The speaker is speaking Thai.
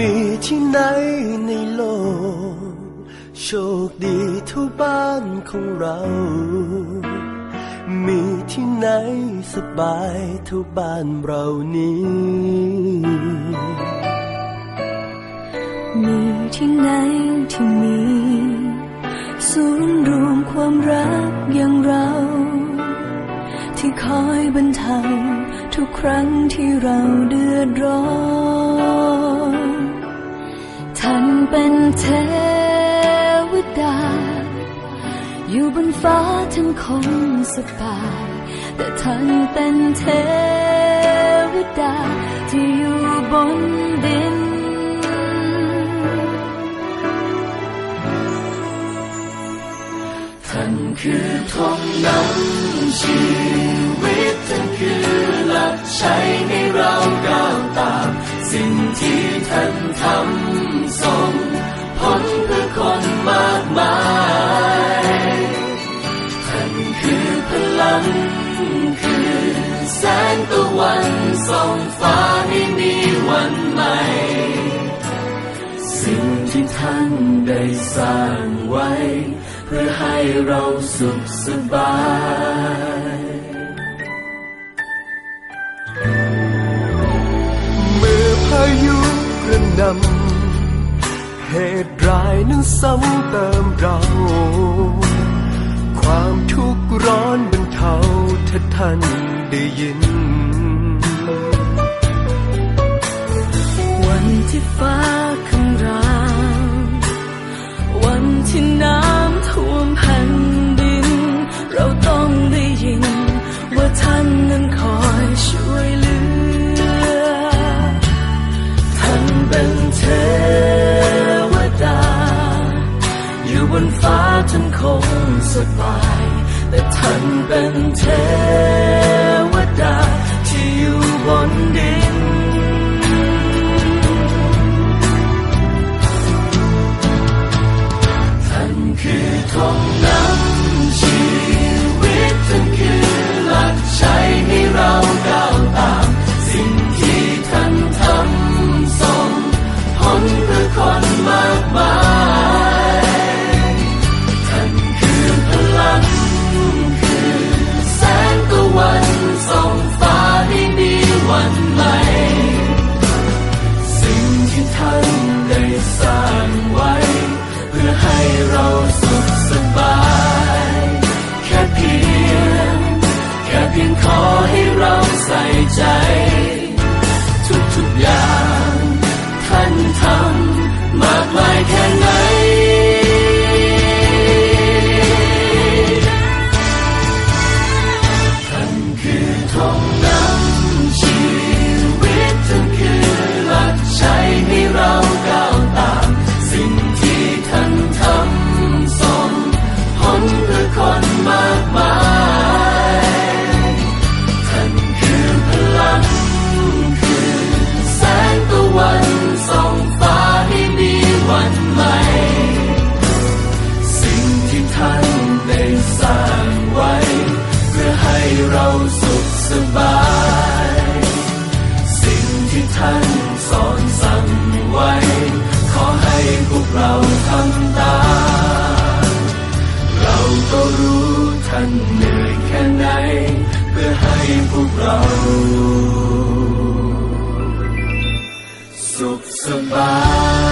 มีที่ไหนในโลก โชคดีเท่าบ้านของเรา มีที่ไหนสบายเท่าบ้านเรานี้ มีที่ไหนที่มีศูนย์รวมความรักอย่างเรา ที่คอยบรรเทาทุกครั้งที่เราเดือดร้อน ท่านเป็นเทวดา อยู่บนฟ้าท่านคงสบาย แต่ท่านเป็นเทวดา ที่อยู่บนดิน ท่านคือทองนำชีวิตท่านคือหลักใชัยให้เราก้าวตาม สิ่งที่ท่านทำ พลังคือแสงตะวันส่องฟ้าให้มีวันใหม่ สิ่งที่ท่านได้สร้างไว้ เพื่อให้เราสุขสบายเมื่อพายุกระหนำเหตุร้ายนั้นซ้ำเติมเราความทุกข์ร้อนบรร เทาถ้าท่านได้ยิน วันที่ฟ้าคำรามวันที่น้ำท่วมแผ่นดิน เราต้องได้ยิน ว่าท่านนั้นคอยช่วยเหลือ ท่านเป็นเทวดา อยู่บนฟ้าท่านคงสบาย แต่ท่ เราสุขสบาย